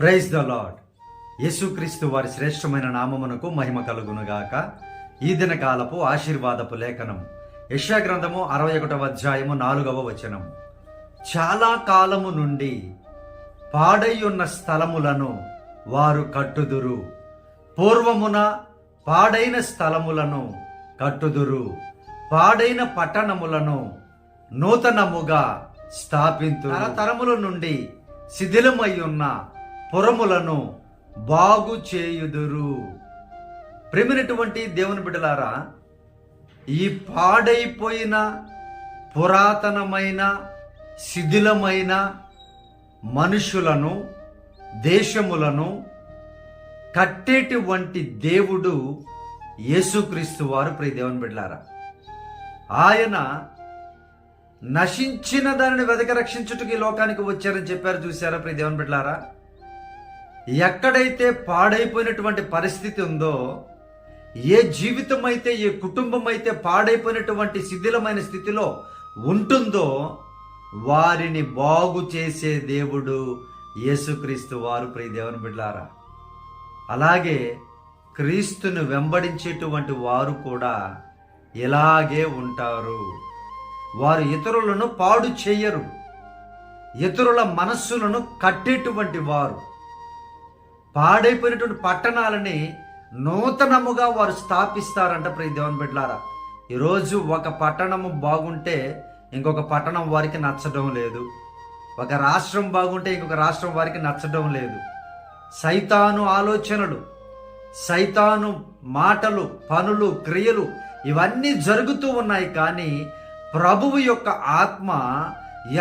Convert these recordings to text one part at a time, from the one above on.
Praise the lord యేసుక్రీస్తు వారి శ్రేష్టమైన నామమునకు మహిమ కలుగునుగాక. ఈ దిన కాలపు ఆశీర్వాదపు లేఖనం. యశా గ్రంథము అరవై ఒకటవ అధ్యాయము నాలుగవ వచనం. చాలా కాలము నుండి పాడై ఉన్న స్థలములను వారు కట్టుదురు. పూర్వమున పాడైన స్థలములను కట్టుదురు. పాడైన పట్టణములను నూతనముగా స్థాపించు తరముల నుండి శిథిలమై ఉన్న పురములను బాగు చేయుదురు. ప్రేమినటువంటి దేవుని బిడ్డలారా ఈ పాడైపోయిన పురాతనమైన శిథిలమైన మనుషులను దేశములను కట్టేటువంటి దేవుడు యేసుక్రీస్తు వారు ప్రియ దేవుని బిడ్డలారా. ఆయన నశించిన దానిని వెదక రక్షించుటకి ఈ లోకానికి వచ్చారని చెప్పారు చూసారా ప్రియ దేవుని బిడ్డలారా. ఎక్కడైతే పాడైపోయినటువంటి పరిస్థితి ఉందో ఏ జీవితం అయితే ఏ కుటుంబం అయితే పాడైపోయినటువంటి శిథిలమైన స్థితిలో ఉంటుందో వారిని బాగు చేసే దేవుడు యేసుక్రీస్తు వారు ప్రియ దేవుని బిడ్డారా అలాగే క్రీస్తును వెంబడించేటువంటి వారు కూడా ఇలాగే ఉంటారు. వారు ఇతరులను పాడు చేయరు. ఇతరుల మనస్సులను కట్టేటువంటి వారు. పాడైపోయినటువంటి పట్టణాలని నూతనముగా వారు స్థాపిస్తారంట ప్రియ దేవన్ బిడ్డలారా. ఈరోజు ఒక పట్టణము బాగుంటే ఇంకొక పట్టణం వారికి నచ్చడం లేదు. ఒక రాష్ట్రం బాగుంటే ఇంకొక రాష్ట్రం వారికి నచ్చడం లేదు. సైతాను ఆలోచనలు సైతాను మాటలు పనులు క్రియలు ఇవన్నీ జరుగుతూ ఉన్నాయి కానీ ప్రభువు యొక్క ఆత్మ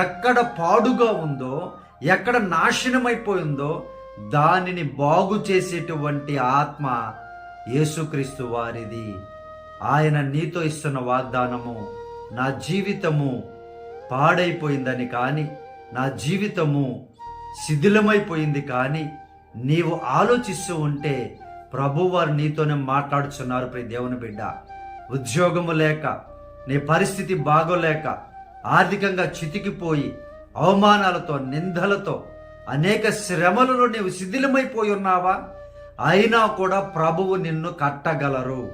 ఎక్కడ పాడుగా ఉందో ఎక్కడ నాశనమైపోయిందో దానిని బాగు చేసేటువంటి ఆత్మ యేసుక్రీస్తు వారిది. ఆయన నీతో ఇస్తున్న వాగ్దానము నా జీవితము పాడైపోయిందని కానీ నా జీవితము శిథిలమైపోయింది కానీ నీవు ఆలోచిస్తూ ఉంటే ప్రభువారు నీతోనే మాట్లాడుచున్నారు ప్రియ దేవుని బిడ్డ. ఉద్యోగము లేక నీ పరిస్థితి బాగోలేక ఆర్థికంగా చితికిపోయి అవమానాలతో నిందలతో అనేక శ్రమలలో నీవు శిథిలమైపోయి ఉన్నావా? అయినా కూడా ప్రభువు నిన్ను కట్టగలరు.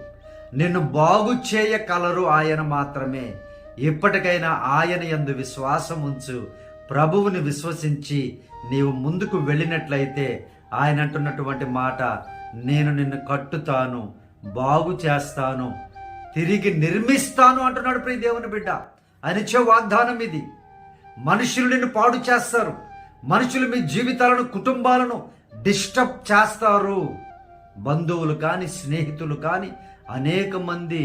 నిన్ను బాగు చేయగలరు ఆయన మాత్రమే. ఇప్పటికైనా ఆయన ఎందు విశ్వాసం ఉంచు. ప్రభువుని విశ్వసించి నీవు ముందుకు వెళ్ళినట్లయితే ఆయన అంటున్నటువంటి మాట నేను నిన్ను కట్టుతాను బాగు చేస్తాను తిరిగి నిర్మిస్తాను అంటున్నాడు ప్రియ దేవుని బిడ్డ. అనిచే వాగ్దానం ఇది. మనుషులు నిన్ను పాడు చేస్తారు. మనుషులు మీ జీవితాలను కుటుంబాలను డిస్టర్బ్ చేస్తారు. బంధువులు కానీ స్నేహితులు కానీ అనేక మంది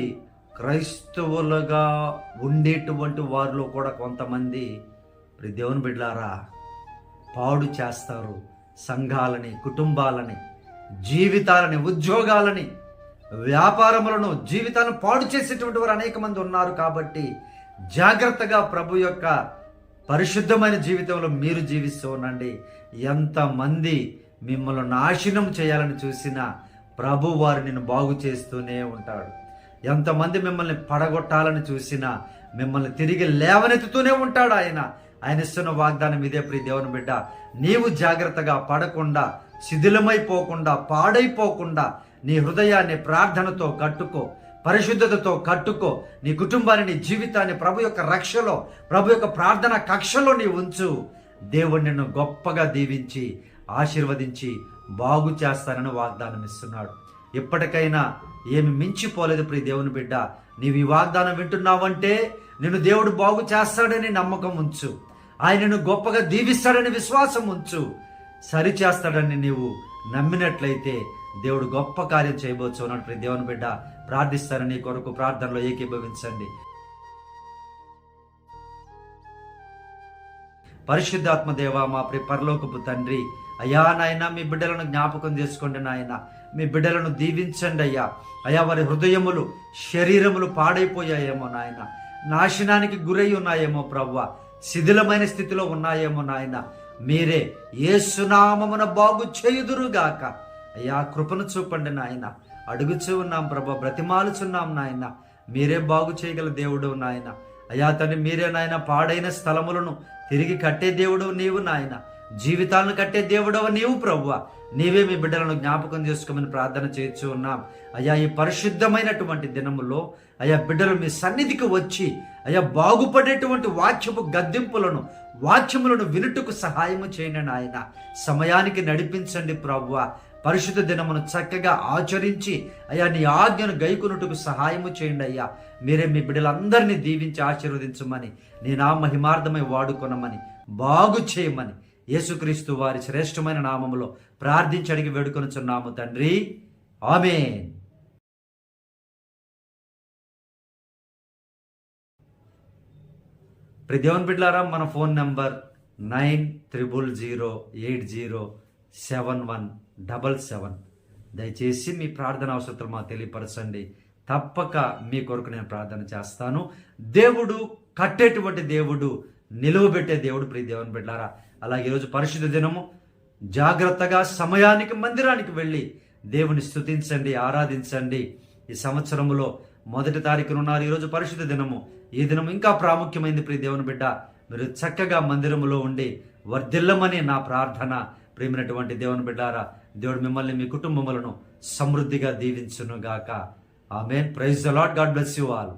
క్రైస్తవులుగా ఉండేటువంటి వారిలో కూడా కొంతమంది ప్రియ దేవుని బిడ్లారా పాడు చేస్తారు సంఘాలని కుటుంబాలని జీవితాలని ఉద్యోగాలని వ్యాపారములను జీవితాలను పాడు చేసేటువంటి వారు అనేక మంది ఉన్నారు కాబట్టి జాగ్రత్తగా ప్రభు యొక్క పరిశుద్ధమైన జీవితంలో మీరు జీవిస్తూ ఉండండి. ఎంతమంది మిమ్మల్ని నాశనం చేయాలని చూసినా ప్రభు వారిని బాగు చేస్తూనే ఉంటాడు. ఎంతమంది మిమ్మల్ని పడగొట్టాలని చూసినా మిమ్మల్ని తిరిగి లేవనెత్తుతూనే ఉంటాడు ఆయన. ఆయన ఇస్తున్న వాగ్దానం ఇదే ప్రియ దేవుని బిడ్డ. నీవు జాగ్రత్తగా పడకుండా శిథిలమైపోకుండా పాడైపోకుండా నీ హృదయాన్ని ప్రార్థనతో కట్టుకో పరిశుద్ధతతో కట్టుకో నీ కుటుంబాన్ని నీ జీవితాన్ని ప్రభు యొక్క రక్షలో ప్రభు యొక్క ప్రార్థన కక్షలో నీ ఉంచు. దేవుడు నిన్ను గొప్పగా దీవించి ఆశీర్వదించి బాగు చేస్తానని వాగ్దానం ఇస్తున్నాడు. ఇప్పటికైనా ఏమి మించిపోలేదు ప్రియ దేవుని బిడ్డ. నీవు ఈ వాగ్దానం వింటున్నావంటే నిన్ను దేవుడు బాగు చేస్తాడని నమ్మకం ఉంచు. ఆయనను గొప్పగా దీవిస్తాడని విశ్వాసం ఉంచు. సరిచేస్తాడని నీవు నమ్మినట్లయితే దేవుడు గొప్ప కార్యం చేయబోచ్చు అన్నాడు ప్రతి దేవుని బిడ్డ ప్రార్థిస్తారని కొరకు ప్రార్థనలో ఏకీభవించండి. పరిశుద్ధాత్మ దేవ మా ప్రి పరలోకపు తండ్రి అయ్యా నాయన మీ బిడ్డలను జ్ఞాపకం చేసుకోండి నాయన. మీ బిడ్డలను దీవించండి అయ్యా. అయ్యా వారి హృదయములు శరీరములు పాడైపోయాయేమో నాయన. నాశనానికి గురై ఉన్నాయేమో ప్రవ్వ. శిథిలమైన స్థితిలో ఉన్నాయేమో నాయన. మీరే ఏ సునామమున బాగు చేయుదురుగాక. అయ్యా కృపను చూపండి నాయన. అడుగుచూ ఉన్నాం ప్రభా బ్రతిమాలుచున్నాం నాయన. మీరే బాగు చేయగల దేవుడు నాయన. అయ్యా తండ్రి మీరే నాయన పాడైన స్థలములను తిరిగి కట్టే దేవుడు నీవు నాయన. జీవితాలను కట్టే దేవుడవ నీవు ప్రభువ. నీవే మీ బిడ్డలను జ్ఞాపకం చేసుకోమని ప్రార్థన చేయొచ్చు ఉన్నాం. అయ్యా ఈ పరిశుద్ధమైనటువంటి దినములో అయ్యా బిడ్డలు మీ సన్నిధికి వచ్చి అయ్యా బాగుపడేటువంటి వాక్యపు గద్దింపులను వాక్యములను వినుటకు సహాయము చేయండి నాయన. సమయానికి నడిపించండి ప్రభువ. పరిశుద్ధ దినమును చక్కగా ఆచరించి అయ్యా నీ ఆజ్ఞను గైకొనుటకు సహాయము చేయండి అయ్యా. మీరే మీ బిడ్డలందరినీ దీవించి ఆశీర్వదించమని నీ నా మహిమార్థమై వాడుకొనమని బాగు చేయమని యేసుక్రీస్తు వారి శ్రేష్టమైన నామములో ప్రార్థించడికి వేడుకొనుచున్నాము తండ్రి. ఆమె ప్రతి దేవన్ బిడ్లారా మన phone number nine triple zero eight zero seven one double seven. దయచేసి మీ ప్రార్థన అవసరతలు మాకు తెలియపరచండి. తప్పక మీ కొరకు నేను ప్రార్థన చేస్తాను. దేవుడు కట్టేటువంటి దేవుడు నిలువబెట్టే దేవుడు ప్రియ దేవుని బిడ్డారా అలాగే ఈరోజు పరిశుద్ధ దినము జాగ్రత్తగా సమయానికి మందిరానికి వెళ్ళి దేవుని స్తుతించండి ఆరాధించండి. ఈ సంవత్సరములో మొదటి తారీఖున ఉన్నారు ఈరోజు పరిశుద్ధ దినము. ఈ దినం ఇంకా ప్రాముఖ్యమైంది ప్రియ దేవుని బిడ్డ. మీరు చక్కగా మందిరములో ఉండి వర్ధిల్లమని నా ప్రార్థన. ప్రేమైనటువంటి దేవుని బిడ్డారా దేవుడు మిమ్మల్ని మీ కుటుంబములను సమృద్ధిగా దీవించును గాక amen. Praise the Lord God bless you all